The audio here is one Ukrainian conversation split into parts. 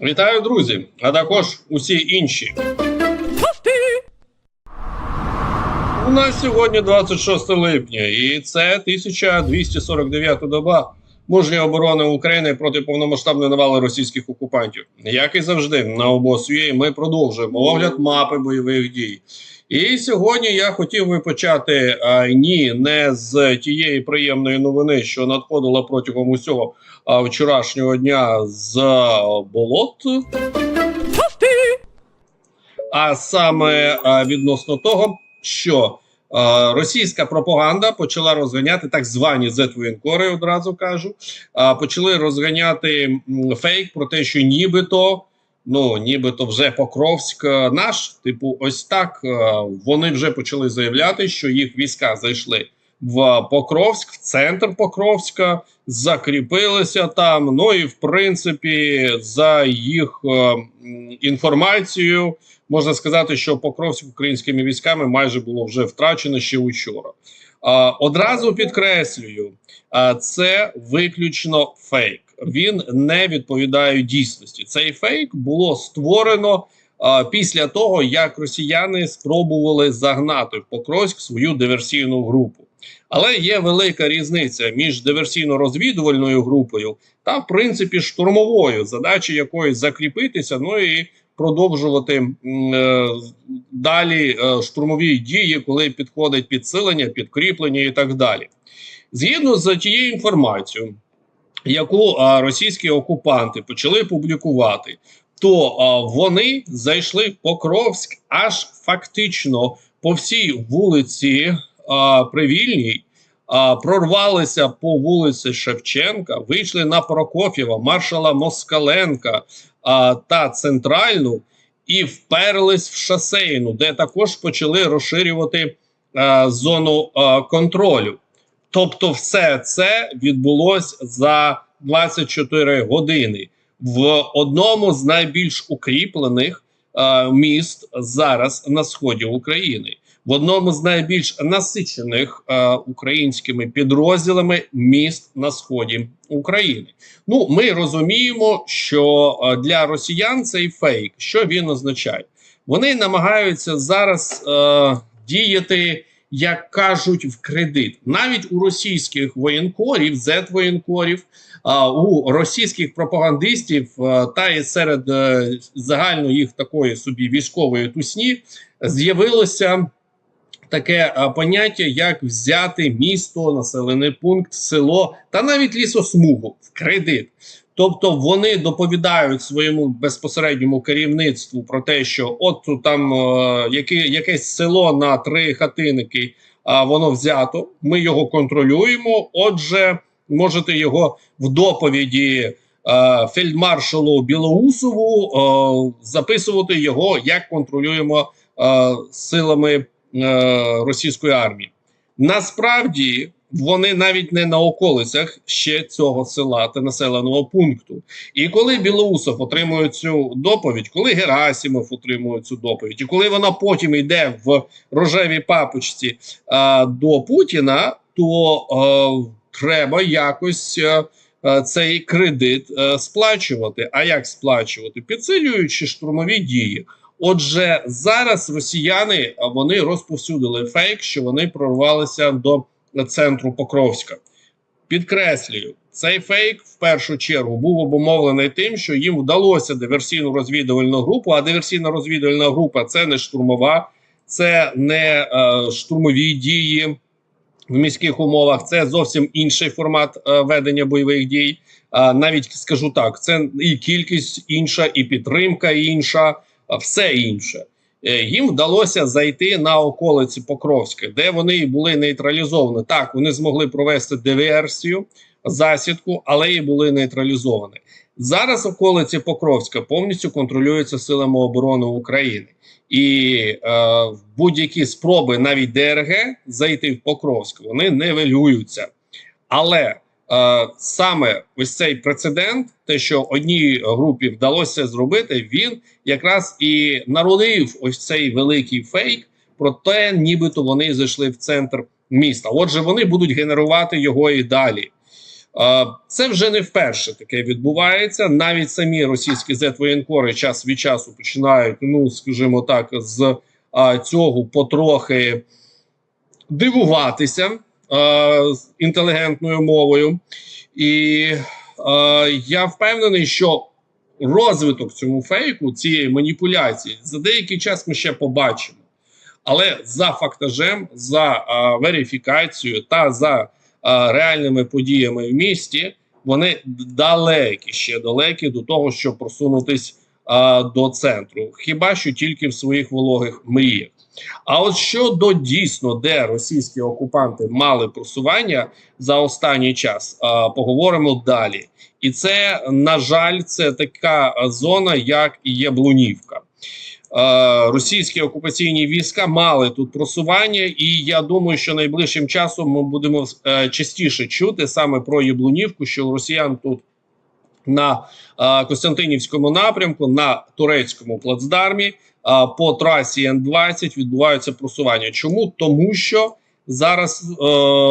Вітаю, друзі, а також усі інші. У нас сьогодні 26 липня, і це 1249 доба мужньої оборони України проти повномасштабної навали російських окупантів. Як і завжди, на обосує ми продовжуємо огляд мапи бойових дій. І сьогодні я хотів би почати а, ні, не з тієї приємної новини, що надходила протягом усього а, вчорашнього дня з а, болот, а саме а, відносно того, що російська пропаганда почала розганяти так звані зетвоєнкори, одразу кажу, а, почали розганяти фейк про те, що нібито. Ну, нібито вже Покровськ е, наш, типу, ось так е, вони вже почали заявляти, що їх війська зайшли в Покровськ, в центр Покровська, закріпилися там. Ну і в принципі, за їх е, інформацією, можна сказати, що Покровськ українськими військами майже було вже втрачено ще учора. А, одразу підкреслюю, а, це виключно фейк. Він не відповідає дійсності. Цей фейк було створено після того, як росіяни спробували загнати в Покровськ свою диверсійну групу. Але є велика різниця між диверсійно-розвідувальною групою та, в принципі, штурмовою, задача якої закріпитися, ну і продовжувати е, далі е, штурмові дії, коли підходить підсилення, підкріплення і так далі. Згідно з тією інформацією, яку а, російські окупанти почали публікувати, то а, вони зайшли в Покровськ аж фактично по всій вулиці а, Привільній, а, прорвалися по вулиці Шевченка, вийшли на Прокоф'єва, маршала Москаленка а, та центральну і вперлись в шосейну, де також почали розширювати а, зону а, контролю. Тобто, все це відбулось за 24 години в одному з найбільш укріплених е, міст зараз на сході України, в одному з найбільш насичених е, українськими підрозділами міст на сході України. Ну, ми розуміємо, що е, для росіян цей фейк, що він означає? Вони намагаються зараз е, діяти як кажуть, в кредит. Навіть у російських воєнкорів, зет-воєнкорів, у російських пропагандистів а, та і серед е, загально їх такої собі військової тусні з'явилося таке а, поняття, як взяти місто, населений пункт, село та навіть лісосмугу в кредит. Тобто вони доповідають своєму безпосередньому керівництву про те, що от там е, яке, якесь село на три хатиники, а воно взято. Ми його контролюємо. Отже, можете його в доповіді е, фельдмаршалу Білоусову е, записувати його, як контролюємо е, силами е, російської армії. Насправді вони навіть не на околицях ще цього села та населеного пункту. І коли Білоусов отримує цю доповідь, коли Герасимов отримує цю доповідь, і коли вона потім йде в рожевій папочці а, до Путіна, то а, треба якось. А, цей кредит а, сплачувати. А як сплачувати? Підсилюючи штурмові дії. Отже, зараз росіяни вони розповсюдили фейк, що вони прорвалися до центру Покровська. Підкреслюю, цей фейк в першу чергу був обумовлений тим, що їм вдалося диверсійну розвідувальну групу. А диверсійна розвідувальна група це не штурмова, це не е, штурмові дії в міських умовах. Це зовсім інший формат е, ведення бойових дій. А навіть скажу так: це і кількість інша, і підтримка інша, все інше. Е, Їм вдалося зайти на околиці Покровська, де вони були нейтралізовані. Так, вони змогли провести диверсію, засідку, але і були нейтралізовані. Зараз околиці Покровська повністю контролюються силами оборони України, і е, будь-які спроби навіть ДРГ зайти в Покровськ вони нивелюються. Але е, саме ось цей прецедент, те, що одній групі вдалося зробити, він якраз і народив ось цей великий фейк про те, нібито вони зайшли в центр міста. Отже, вони будуть генерувати його і далі. Е, Це вже не вперше таке відбувається. Навіть самі російські зетвоєнкори час від часу починають, ну скажімо так, з е, цього потрохи дивуватися е, з інтелігентною мовою. І е, я впевнений, що розвиток цьому фейку, цієї маніпуляції, за деякий час ми ще побачимо. Але за фактажем, за е, верифікацією та за е, реальними подіями в місті, вони далекі ще далекі до того, щоб просунутись е, до центру, хіба що тільки в своїх вологих мріях. А от щодо дійсно, де російські окупанти мали просування за останній час, поговоримо далі. І це, на жаль, це така зона, як і Яблунівка. Російські окупаційні війська мали тут просування, і я думаю, що найближчим часом ми будемо е, частіше чути саме про Яблунівку, що росіян тут на Костянтинівському напрямку, на турецькому плацдармі по трасі Н-20 відбуваються просування. Чому? Тому що зараз е,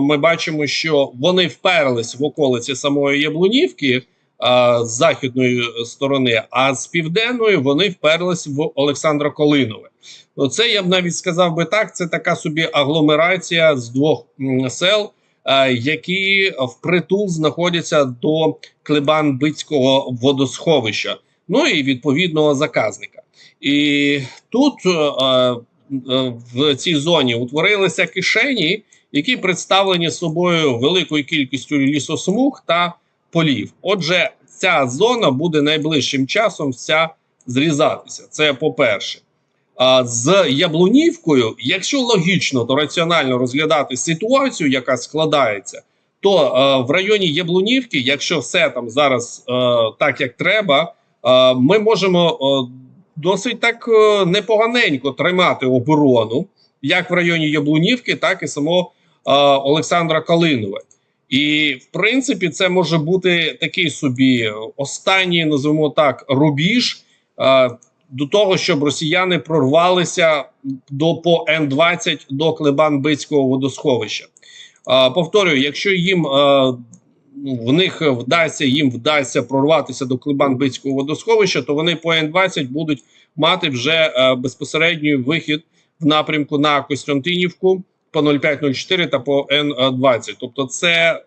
ми бачимо, що вони вперлись в околиці самої Яблунівки а, з західної сторони, а з південної вони вперлись в Олександра Колинове. Ну, це я б навіть сказав би так: це така собі агломерація з двох сел. е, Які впритул знаходяться до Клебан-Бицького водосховища, ну і відповідного заказника. І тут е, е, в цій зоні утворилися кишені, які представлені собою великою кількістю лісосмуг та полів. Отже, ця зона буде найближчим часом вся зрізатися. Це по-перше. А з Яблунівкою, якщо логічно, то раціонально розглядати ситуацію, яка складається, то е, в районі Яблунівки, якщо все там зараз е, так як треба, е, ми можемо е, досить так е, непоганенько тримати оборону, як в районі Яблунівки, так і самого е, Олександра Калинове. І в принципі, це може бути такий собі останній, називаємо так, рубіж е, до того, щоб росіяни прорвалися до по Н-20 до Клебан-Бицького водосховища. Е, повторюю, якщо їм е, в них вдасться, їм вдасться прорватися до Клебан-Бицького водосховища, то вони по Н-20 будуть мати вже е, безпосередній вихід в напрямку на Костянтинівку по 0504 та по Н-20. Тобто, це е,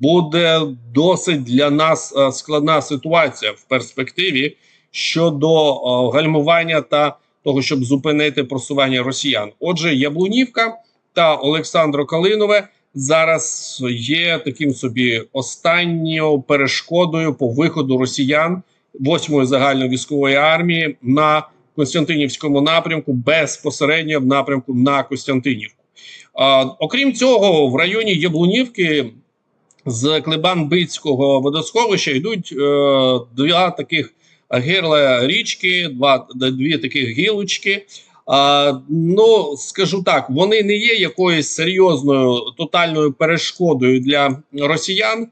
буде досить для нас е, складна ситуація в перспективі щодо е, гальмування та того, щоб зупинити просування росіян. Отже, Яблунівка та Олександро Калинове зараз є таким собі останньою перешкодою по виходу росіян 8-ї загальновійськової армії на Костянтинівському напрямку безпосередньо в напрямку на Костянтинівку. А, окрім цього, в районі Яблунівки з Клебан-Бицького водосховища йдуть е, два таких гирла річки, два дві таких гілочки. Ну скажу так, вони не є якоюсь серйозною тотальною перешкодою для росіян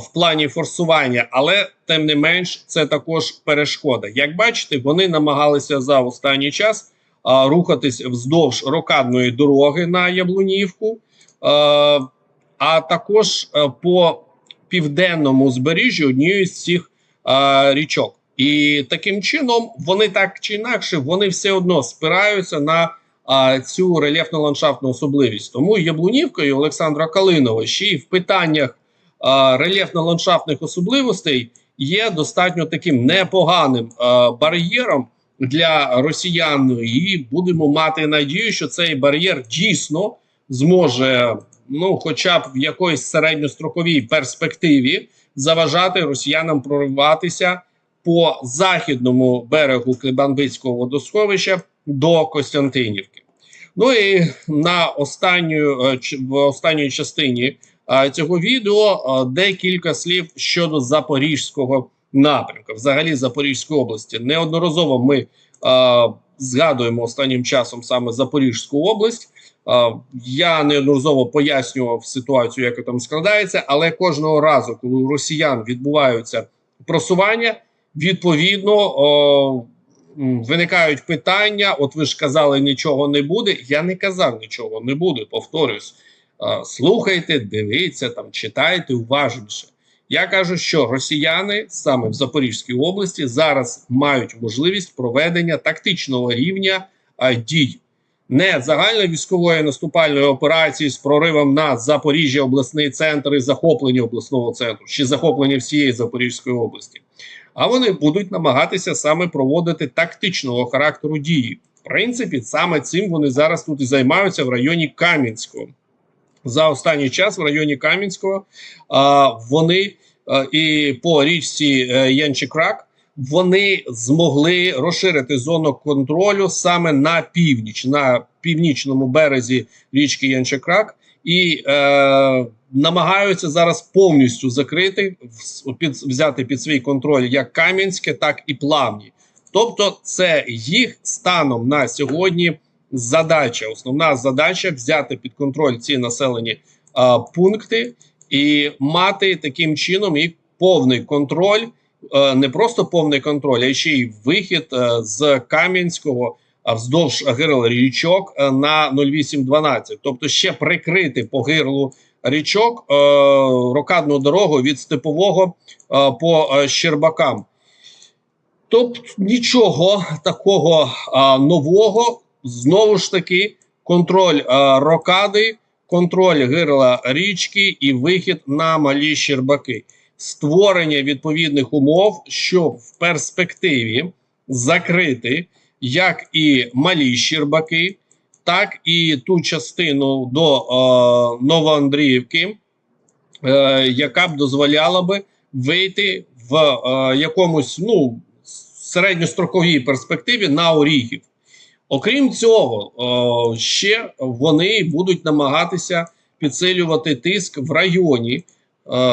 в плані форсування, але тим не менш це також перешкода. Як бачите, вони намагалися за останній час а, рухатись вздовж рокадної дороги на Яблунівку, а, а також а, по південному збережжю однієї з цих а, річок. І таким чином вони так чи інакше вони все одно спираються на а, цю рельєфно ландшафтну особливість. Тому Яблунівка і Олександра Калинова ще й в питаннях а, рельєфно-ландшафтних особливостей є достатньо таким непоганим а, бар'єром для росіян. І будемо мати надію, що цей бар'єр дійсно зможе, ну, хоча б в якоїсь середньостроковій перспективі, заважати росіянам прориватися по західному берегу Клебанбицького водосховища до Костянтинівки. Ну і на останню е, в останній частині е, цього відео е, декілька слів щодо Запорізького напрямку, взагалі Запорізької області. Неодноразово ми згадуємо останнім часом саме Запорізьку область. Я неодноразово пояснював ситуацію, як там складається, але кожного разу, коли у росіян відбуваються просування, відповідно о, виникають питання. От ви ж казали, нічого не буде. Я не казав, нічого не буде. Повторюсь, слухайте, дивіться там, читайте уважніше. Я кажу, що росіяни саме в Запорізькій області зараз мають можливість проведення тактичного рівня а, дій. Не загальної військової наступальної операції з проривом на Запоріжжя, обласний центр і захоплення обласного центру чи захоплення всієї Запорізької області. А вони будуть намагатися саме проводити тактичного характеру дії. В принципі, саме цим вони зараз тут і займаються в районі Кам'янського. За останній час в районі Кам'янського а, вони а, і по річці е, Янчикрак вони змогли розширити зону контролю саме на північ, на північному березі річки Янчикрак, і е, намагаються зараз повністю закрити під взяти під свій контроль як Кам'янське, так і Плавні. Тобто, це їх станом на сьогодні задача. Основна задача взяти під контроль ці населені а, пункти і мати таким чином їх повний контроль, а, не просто повний контроль, а ще й вихід а, з Кам'янського вздовж гирла річок а, на 0812. Тобто ще прикрити по гирлу річок а, рокадну дорогу від степового а, по Щербакам. Тобто нічого такого нового знову ж таки контроль рокади, контроль гирла річки і вихід на малі Щербаки, створення відповідних умов, щоб в перспективі закрити як і малі Щербаки, так і ту частину до а, Новоандріївки, а, яка б дозволяла би вийти в а, якомусь ну середньостроковій перспективі на Оріхів. Окрім цього, о, ще вони будуть намагатися підсилювати тиск в районі е,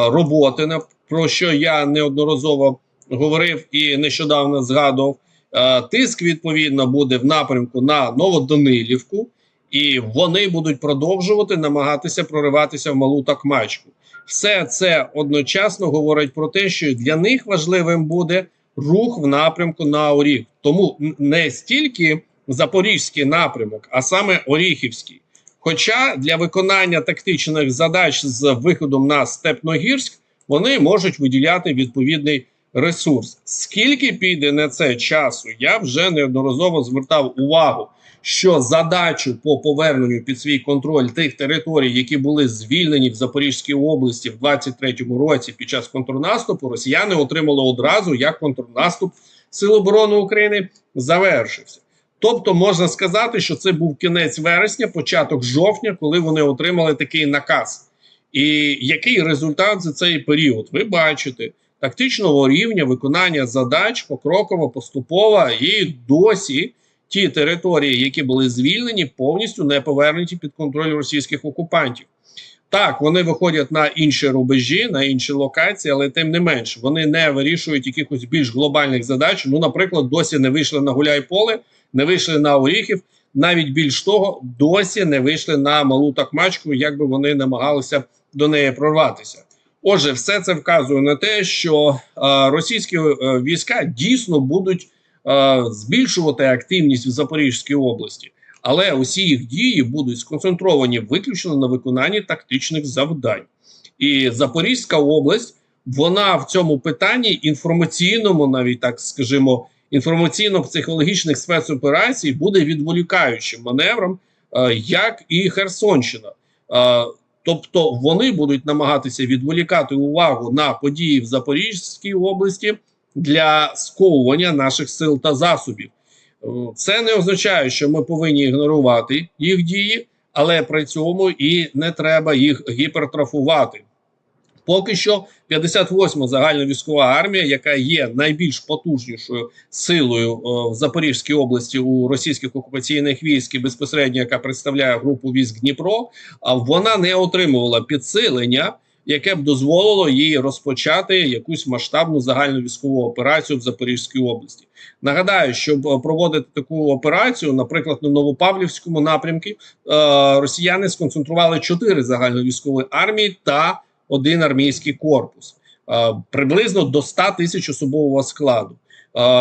роботи, про що я неодноразово говорив і нещодавно згадував. Е, тиск відповідно буде в напрямку на Новоданилівку, і вони будуть продовжувати намагатися прориватися в малу такмачку. Все це одночасно говорить про те, що для них важливим буде рух в напрямку на Оріх. Тому не стільки запорізький напрямок, а саме Оріхівський. Хоча для виконання тактичних задач з виходом на Степногірськ вони можуть виділяти відповідний ресурс. Скільки піде на це часу, я вже неодноразово звертав увагу, що задачу по поверненню під свій контроль тих територій, які були звільнені в Запорізькій області в 23-му році під час контрнаступу, росіяни отримали одразу як контрнаступ Сил оборони України завершився. Тобто можна сказати, що це був кінець вересня, початок жовтня, коли вони отримали такий наказ. І який результат за цей період? Ви бачите тактичного рівня виконання задач покроково, поступово і досі ті території, які були звільнені, повністю не повернуті під контроль російських окупантів. Так, вони виходять на інші рубежі, на інші локації, але тим не менш вони не вирішують якихось більш глобальних задач. Ну, наприклад, досі не вийшли на Гуляйполе, не вийшли на Оріхів. Навіть більш того, досі не вийшли на малу такмачку, як би вони намагалися до неї прорватися. Отже, все це вказує на те, що е, російські е, війська дійсно будуть е, збільшувати активність в Запорізькій області, але усі їх дії будуть сконцентровані виключно на виконанні тактичних завдань. І Запорізька область вона в цьому питанні інформаційному, навіть так скажімо, інформаційно-психологічних спецоперацій буде відволікаючим маневром, як і Херсонщина. Тобто вони будуть намагатися відволікати увагу на події в Запорізькій області для сковування наших сил та засобів. Е, Це не означає, що ми повинні ігнорувати їх дії, але при цьому і не треба їх гіпертрофувати. Поки що 58-ма загальновійськова армія, яка є найбільш потужнішою силою е, в Запорізькій області у російських окупаційних військ і безпосередньо, яка представляє групу військ Дніпро, а вона не отримувала підсилення, яке б дозволило їй розпочати якусь масштабну загальновійськову операцію в Запорізькій області. Нагадаю, щоб проводити таку операцію, наприклад, на Новопавлівському напрямку, е, росіяни сконцентрували чотири загальновійськові армії та один армійський корпус, приблизно до 100 тисяч особового складу.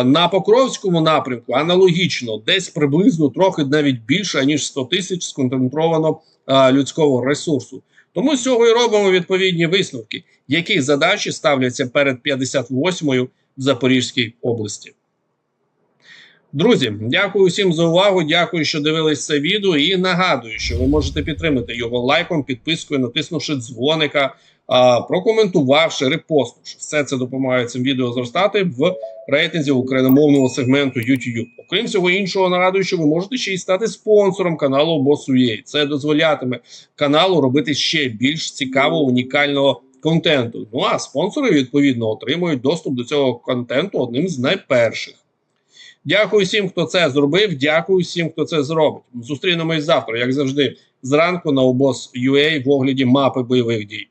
На Покровському напрямку аналогічно, десь приблизно трохи навіть більше ніж 100 тисяч сконцентровано людського ресурсу. Тому з цього і робимо відповідні висновки, які задачі ставляться перед 58-ю в Запорізькій області. Друзі, дякую всім за увагу. Дякую, що дивились це відео. І нагадую, що ви можете підтримати його лайком, підпискою, натиснувши дзвоника, прокоментувавши, репостнувши. Все це допомагає цим відео зростати в рейтинзі україномовного сегменту YouTube. Окрім всього іншого, нагадую, що ви можете ще й стати спонсором каналу Boss.ua. Це дозволятиме каналу робити ще більш цікавого, унікального контенту. Ну а спонсори відповідно отримують доступ до цього контенту одним з найперших. Дякую всім, хто це зробив. Дякую всім, хто це зробить. Зустрінемось завтра, як завжди, зранку на обоз UA в огляді мапи бойових дій.